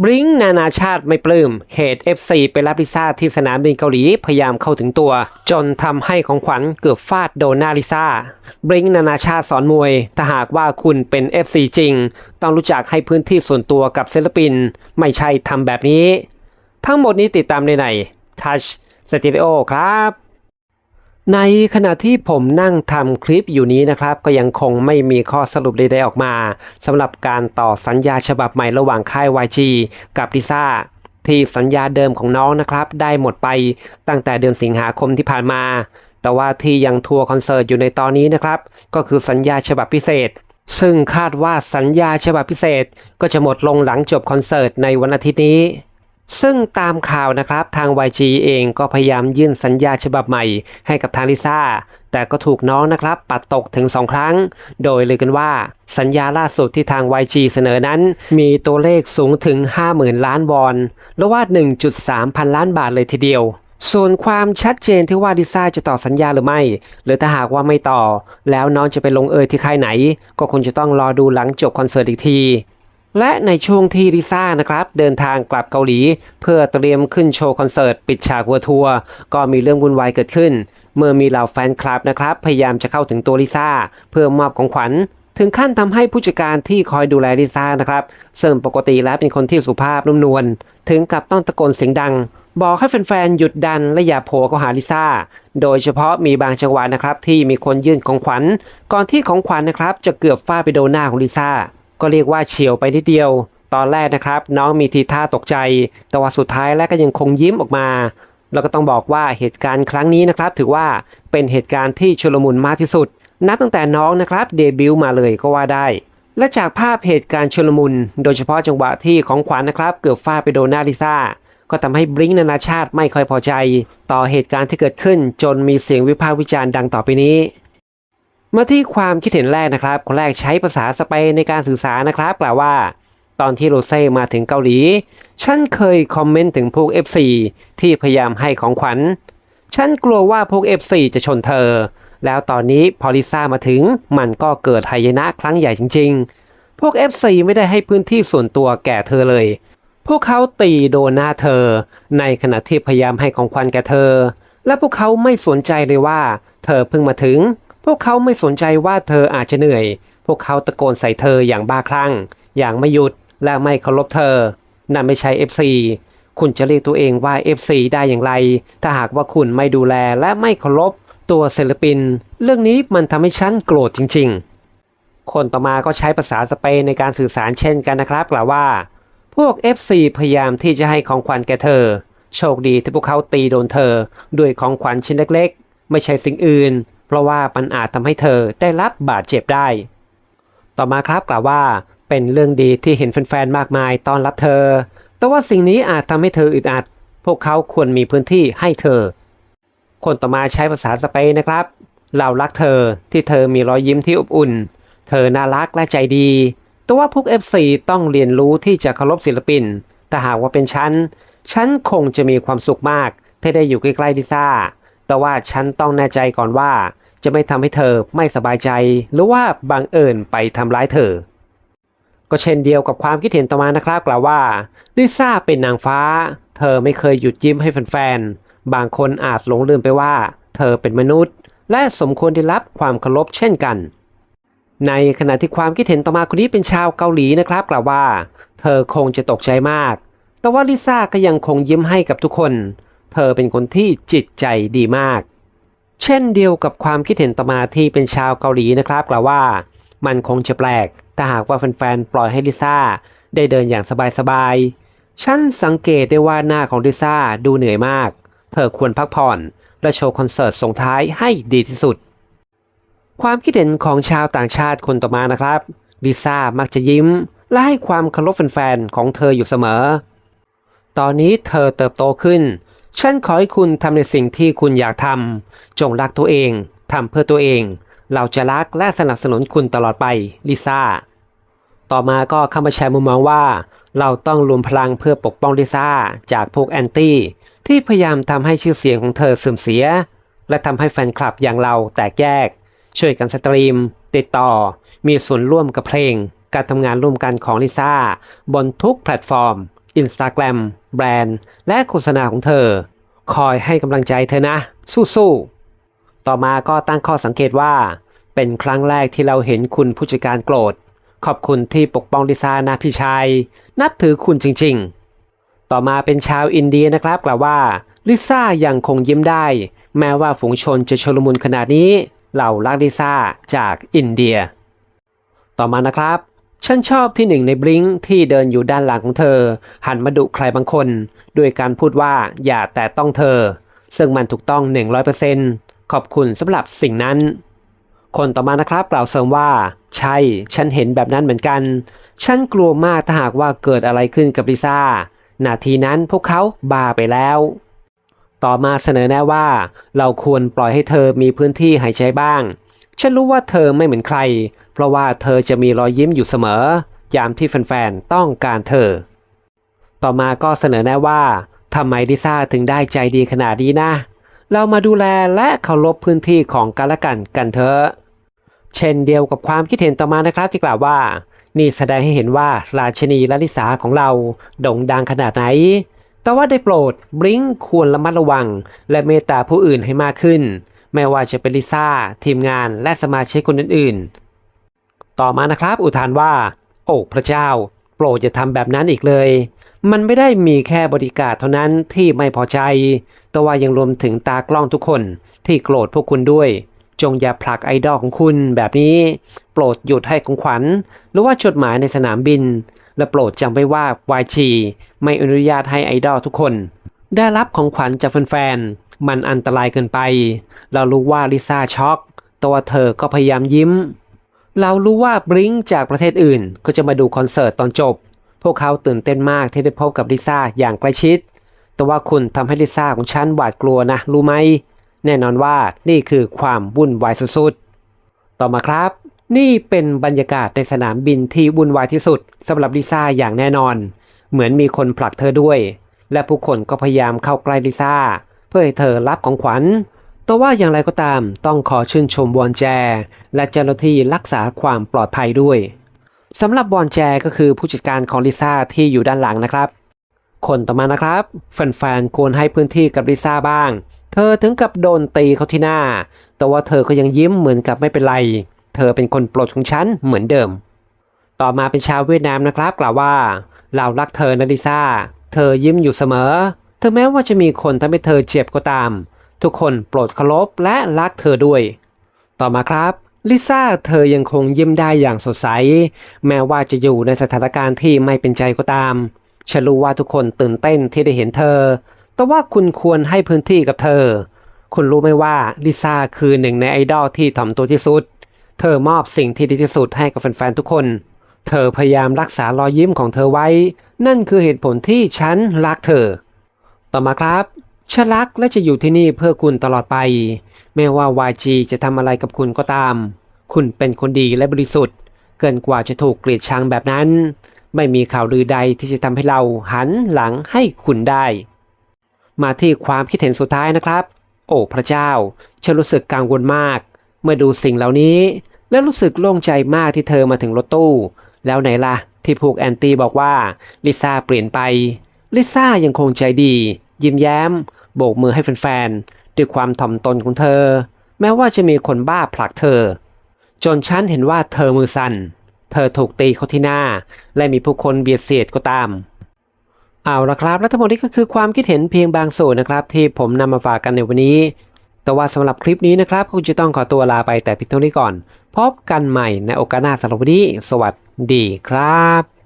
บริงนานาชาติไม่ปลื้ม เหตุ FC ไปรับลิซ่าที่สนามบินเกาหลี พยายามเข้าถึงตัว จนทำให้ของขวัญเกือบฟาดโดนหน้าลิซ่า บริงนานาชาติสอนมวย ถ้าหากว่าคุณเป็น FC จริง ต้องรู้จักให้พื้นที่ส่วนตัวกับศิลปิน ไม่ใช่ทำแบบนี้ ทั้งหมดนี้ติดตามในใน Touch Studio ครับ ในขณะที่ผมนั่งทำคลิปอยู่นี้นะครับ ก็ยังคงไม่มีข้อสรุปใดๆออกมาสำหรับการต่อสัญญาฉบับใหม่ระหว่างค่าย YG กับลิซ่าที่สัญญาเดิมของน้องนะครับ ได้หมดไปตั้งแต่เดือนสิงหาคมที่ผ่านมา แต่ว่าที่ยังทัวร์คอนเสิร์ตอยู่ในตอนนี้นะครับ ก็คือสัญญาฉบับพิเศษ ซึ่งคาดว่าสัญญาฉบับพิเศษ ก็จะหมดลงหลังจบคอนเสิร์ตในวันอาทิตย์นี้ ซึ่งตามข่าวนะครับทาง YG เองก็พยายามยื่นสัญญาฉบับใหม่ให้กับทางลิซ่า แต่ก็ถูกน้องนะครับปัดตกถึง 2 ครั้ง โดยเลยกันว่าสัญญาล่าสุดที่ทาง YG เสนอนั้น มีตัวเลขสูงถึง 50,000 ล้านวอน หรือว่า 1.3 พันล้านบาทเลยทีเดียวส่วนความชัดเจนที่ว่าลิซ่าจะต่อสัญญาหรือไม่ หรือถ้าหากว่าไม่ต่อ แล้วน้องจะไปลงเอยที่ค่ายไหน ก็คงจะต้องรอดูหลังจบคอนเสิร์ตอีกที และในช่วงที่ลิซ่านะครับเดินทางกลับเกาหลี เพื่อเตรียมขึ้นโชว์คอนเสิร์ตปิดฉากวัวทัวร์ก็มีเรื่องวุ่นวายเกิดขึ้น เมื่อมีเหล่าแฟนคลับนะครับพยายามจะเข้าถึงตัวลิซ่าเพื่อมอบของขวัญถึงขั้นทำให้ผู้จัดการที่คอยดูแลลิซ่านะครับซึ่งปกติแล้วเป็นคนที่สุภาพนุ่มนวลถึงกับต้องตะโกนเสียงดัง บอกให้แฟนๆหยุดดันและอย่าโผล่เข้าหาลิซ่า โดยเฉพาะมีบางจังหวะนะครับที่มีคนยื่นของขวัญ ก่อนที่ของขวัญนะครับจะเกือบฟาดไปโดนหน้าของลิซ่า ก็เรียกว่าเฉียวไปนิดเดียว ตอนแรกนะครับ น้องมีทีท่าตกใจ แต่ว่าสุดท้ายแล้วก็ยังคงยิ้มออกมาแล้วก็ต้องบอกว่าเหตุการณ์ครั้งนี้นะครับ ถือว่าเป็นเหตุการณ์ที่ชุลมุนมากที่สุด นับตั้งแต่น้องนะครับเดบิวต์มาเลยก็ว่าได้ และจากภาพเหตุการณ์ชุลมุน โดยเฉพาะจังหวะที่ของขวัญนะครับ เกือบฟาดไปโดนหน้าลิซ่าก็ทำให้บริงนานาชาติไม่ค่อยพอใจ ต่อเหตุการณ์ที่เกิดขึ้นจนมีเสียงวิพากษ์วิจารณ์ดังต่อไปนี้ มาที่ความคิดเห็นแรกนะครับ คนแรกใช้ภาษาสเปนในการสื่อสารนะครับกล่าวว่า ตอนที่โรเซ่มาถึงเกาหลี ฉันเคยคอมเมนต์ถึงพวก FC ที่พยายามให้ของขวัญ ฉันกลัวว่าพวก FC จะชนเธอ แล้วตอนนี้พอลิซ่ามาถึงมันก็เกิดหายนะครั้งใหญ่จริง ๆ พวก FC ไม่ได้ให้พื้นที่ส่วนตัวแก่เธอเลย พวกเขาตีโดนหน้าเธอ ในขณะที่พยายามให้ของขวัญแก่เธอ และพวกเขาไม่สนใจเลยว่า เธอเพิ่งมาถึง พวกเขาไม่สนใจว่าเธออาจจะเหนื่อย พวกเขาตะโกนใส่เธออย่างบ้าคลั่ง อย่างไม่หยุดและไม่เคารพเธอ นั่นไม่ใช่ FC คุณจะเรียกตัวเองว่า FC ได้อย่างไร ถ้าหากว่าคุณไม่ดูแลและไม่เคารพตัวศิลปิน เรื่องนี้มันทำให้ฉันโกรธจริง ๆ คนต่อมาก็ใช้ภาษาสเปนในการสื่อสารเช่นกันนะครับกล่าวว่า พวก FC พยายามที่จะให้ของขวัญแก่เธอ โชคดีที่พวกเขาตีโดนเธอ ด้วยของขวัญชิ้นเล็กๆ ไม่ใช่สิ่งอื่น ราะว่ามันอาจทำให้เธอได้รับบาดเจ็บได้ ต่อมาครับกล่าวว่าเป็นเรื่องดีที่เห็นแฟนๆมากมายต้อนรับเธอ แต่ว่าสิ่งนี้อาจทำให้เธออึดอัด พวกเขาควรมีพื้นที่ให้เธอ คนต่อมาใช้ภาษาสเปนนะครับ เรารักเธอที่เธอมีรอยยิ้มที่อบอุ่น เธอน่ารักและใจดี แต่ว่าพวก FC ต้องเรียนรู้ที่จะเคารพศิลปิน แต่หากว่าเป็นฉัน ฉันคงจะมีความสุขมากที่ได้อยู่ใกล้ๆลิซ่า แต่ว่าฉันต้องแน่ใจก่อนว่า จะไม่ทำให้เธอไม่สบายใจ หรือว่าบังเอิญไปทำร้ายเธอ ก็เช่นเดียวกับความคิดเห็นต่อมานะครับกล่าวว่าลิซ่าเป็นนางฟ้า เธอไม่เคยหยุดยิ้มให้แฟนๆ บางคนอาจหลงลืมไปว่า เธอเป็นมนุษย์ และสมควรได้รับความเคารพเช่นกัน ในขณะที่ความคิดเห็นต่อมาคนนี้เป็นชาวเกาหลีนะครับกล่าวว่า เธอคงจะตกใจมาก แต่ว่าลิซ่าก็ยังคงยิ้มให้กับทุกคน เธอเป็นคนที่จิตใจดีมาก เช่นเดียวกับความคิดเห็นต่อมาที่เป็นชาวเกาหลีนะครับกล่าวว่า มันคงจะแปลก ถ้าหากว่าแฟนๆ ปล่อยให้ลิซ่าได้เดินอย่างสบายๆ ฉันสังเกตได้ว่าหน้าของลิซ่าดูเหนื่อยมาก เธอควรพักผ่อน และโชว์คอนเสิร์ตส่งท้ายให้ดีที่สุด ความคิดเห็นของชาวต่างชาติคนต่อมานะครับลิซ่ามักจะยิ้ม และให้ความเคารพแฟนๆ ของเธออยู่เสมอ ตอนนี้เธอเติบโตขึ้น ฉันขอให้คุณทำในสิ่งที่คุณอยากทำ จงรักตัวเอง ทำเพื่อตัวเอง เราจะรักและสนับสนุนคุณตลอดไป ลิซ่า ต่อมาก็เข้ามาแชร์มุมมองว่า เราต้องรวมพลังเพื่อปกป้องลิซ่า จากพวกแอนตี้ที่พยายามทำให้ชื่อเสียงของเธอเสื่อมเสีย และทำให้แฟนคลับอย่างเราแตกแยก ช่วยกันสตรีม ติดต่อ มีส่วนร่วมกับเพลง การทำงานร่วมกันของลิซ่าบนทุกแพลตฟอร์ม Instagram แบรนด์ และโฆษณาของเธอ คอยให้กำลังใจเธอนะ สู้ๆ ต่อมาก็ตั้งข้อสังเกตว่า เป็นครั้งแรกที่เราเห็นคุณผู้จัดการโกรธ ขอบคุณที่ปกป้องลิซ่านะพี่ชาย นับถือคุณจริงๆ ต่อมาเป็นชาวอินเดียนะครับกล่าวว่าลิซ่ายังคงยิ้มได้ แม้ว่าฝูงชนจะชลมุนขนาดนี้ เหล่ารักลิซ่าจากอินเดีย ต่อมานะครับ ฉันชอบที่หนึ่งในบลิงที่เดินอยู่ด้านหลังของเธอ หันมาดุใครบางคนด้วยการพูดว่าอย่าแต่ต้องเธอ ซึ่งมันถูกต้อง 100%ขอบคุณสำหรับสิ่งนั้น คนต่อมานะครับกล่าวเสริมว่า ใช่ ฉันเห็นแบบนั้นเหมือนกัน ฉันกลัวมากถ้าหากว่าเกิดอะไรขึ้นกับลิซ่านาทีนั้นพวกเขาบาไปแล้ว ต่อมาเสนอแนะว่า เราควรปล่อยให้เธอมีพื้นที่หายใจบ้าง ฉันรู้ว่าเธอไม่เหมือนใคร เพราะว่าเธอจะมีรอยยิ้มอยู่เสมอ ยามที่แฟนๆ ต้องการเธอ ต่อมาก็เสนอแนะว่าทำไมลิซ่าถึงได้ใจดีขนาดนี้นะ เรามาดูแลและเคารพพื้นที่ของกันและกันกันเถอะ เช่นเดียวกับความคิดเห็นต่อมานะครับที่กล่าวว่า นี่แสดงให้เห็นว่าราชินีและลิสาของเราโด่งดังขนาดไหน แต่ว่าได้โปรดบลิงควรระมัดระวัง และเมตตาผู้อื่นให้มากขึ้น ไม่ว่าจะเป็นลิซ่าทีมงานและสมาชิกคนอื่นๆ ต่อมานะครับอุทานว่า โอ้พระเจ้า โปรดอย่าทำแบบนั้นอีกเลย มันไม่ได้มีแค่บริการเท่านั้นที่ไม่พอใจ แต่ว่ายังรวมถึงตากล้องทุกคนที่โกรธพวกคุณด้วย จงอย่าผลักไอดอลของคุณแบบนี้ โปรดหยุดให้ของขวัญ หรือว่าจดหมายในสนามบิน และโปรดจำไว้ว่า YG ไม่อนุญาตให้ไอดอลทุกคน ได้รับของขวัญจากแฟนๆ มันอันตรายเกินไป เรารู้ว่าลิซ่าช็อกต่ว่าเธอก็พยายามยิ้ม เรารู้ว่าบลิงจากประเทศอื่นก็จะมาดูคอนเสิร์ตตอนจบ พวกเขาตื่นเต้นมากที่ได้พบกับลิซ่าอย่างใกล้ชิด แต่ว่าคุณทำให้ลิซ่าของฉันหวาดกลัวนะ รู้ไหม แน่นอนว่านี่คือความวุ่นวายสุดๆ ต่อมาครับ นี่เป็นบรรยากาศในสนามบินที่วุ่นวายที่สุดสำหรับลิซ่าอย่างแน่นอน เหมือนมีคนผลักเธอด้วย และผู้คนก็พยายามเข้าใกล้ลิซ่า เพื่อให้เธอรับของขวัญ แต่ว่าอย่างไรก็ตามต้องขอชื่นชมบอนแจ และเจ้าหน้าที่รักษาความปลอดภัยด้วยสำหรับบอนแจก็คือผู้จัดการของลิซ่าที่อยู่ด้านหลังนะครับ คนต่อมานะครับ แฟนๆควรให้พื้นที่กับลิซ่าบ้าง เธอถึงกับโดนตีเขาที่หน้า แต่ว่าเธอก็ยังยิ้มเหมือนกับไม่เป็นไร เธอเป็นคนโปรดของฉันเหมือนเดิม ต่อมาเป็นชาวเวียดนามนะครับ กล่าวว่าเรารักเธอนะลิซ่า เธอยิ้มอยู่เสมอ ถึงแม้ว่าจะมีคนทำให้เธอเจ็บก็ตาม ทุกคนโปรดเคารพและรักเธอด้วย ต่อมาครับลิซ่าเธอยังคงยิ้มได้อย่างสดใส แม้ว่าจะอยู่ในสถานการณ์ที่ไม่เป็นใจก็ตามฉันรู้ว่าทุกคนตื่นเต้นที่ได้เห็นเธอ แต่ว่าคุณควรให้พื้นที่กับเธอ คุณรู้ไหมว่าลิซ่าคือหนึ่งในไอดอลที่ถ่อมตัวที่สุด เธอมอบสิ่งที่ดีที่สุดให้กับแฟนๆทุกคน เธอพยายามรักษารอยยิ้มของเธอไว้ นั่นคือเหตุผลที่ฉันรักเธอ ต่อมาครับฉันรักและจะอยู่ที่นี่เพื่อคุณตลอดไป ไม่ว่า YG จะทำอะไรกับคุณก็ตาม คุณเป็นคนดีและบริสุทธิ์ เกินกว่าจะถูกเกลียดชังแบบนั้น ไม่มีข่าวลือใดที่จะทำให้เราหันหลังให้คุณได้ มาที่ความคิดเห็นสุดท้ายนะครับ โอ้พระเจ้า ฉันรู้สึกกังวลมาก เมื่อดูสิ่งเหล่านี้ และรู้สึกโล่งใจมากที่เธอมาถึงรถตู้ แล้วไหนล่ะ ที่พวกแอนตี้บอกว่าลิซ่าเปลี่ยนไป ลิซ่ายังคงใจดี ยิ้มแย้ม โบกมือให้แฟนๆ ด้วยความถ่อมตนของเธอ แม้ว่าจะมีคนบ้าผลักเธอ จนฉันเห็นว่าเธอมือสั่น เธอถูกตีเข้าที่หน้า และมีผู้คนเบียดเสียดก็ตามเอาละครับ และทั้งหมดนี้ก็คือความคิดเห็นเพียงบางส่วนนะครับ ที่ผมนำมาฝากกันในวันนี้ แต่ว่าสำหรับคลิปนี้นะครับคงจะต้องขอตัวลาไปแต่เพียงเท่านี้ก่อน พบกันใหม่ในโอกาสหน้าสำหรับวันนี้ สวัสดีครับ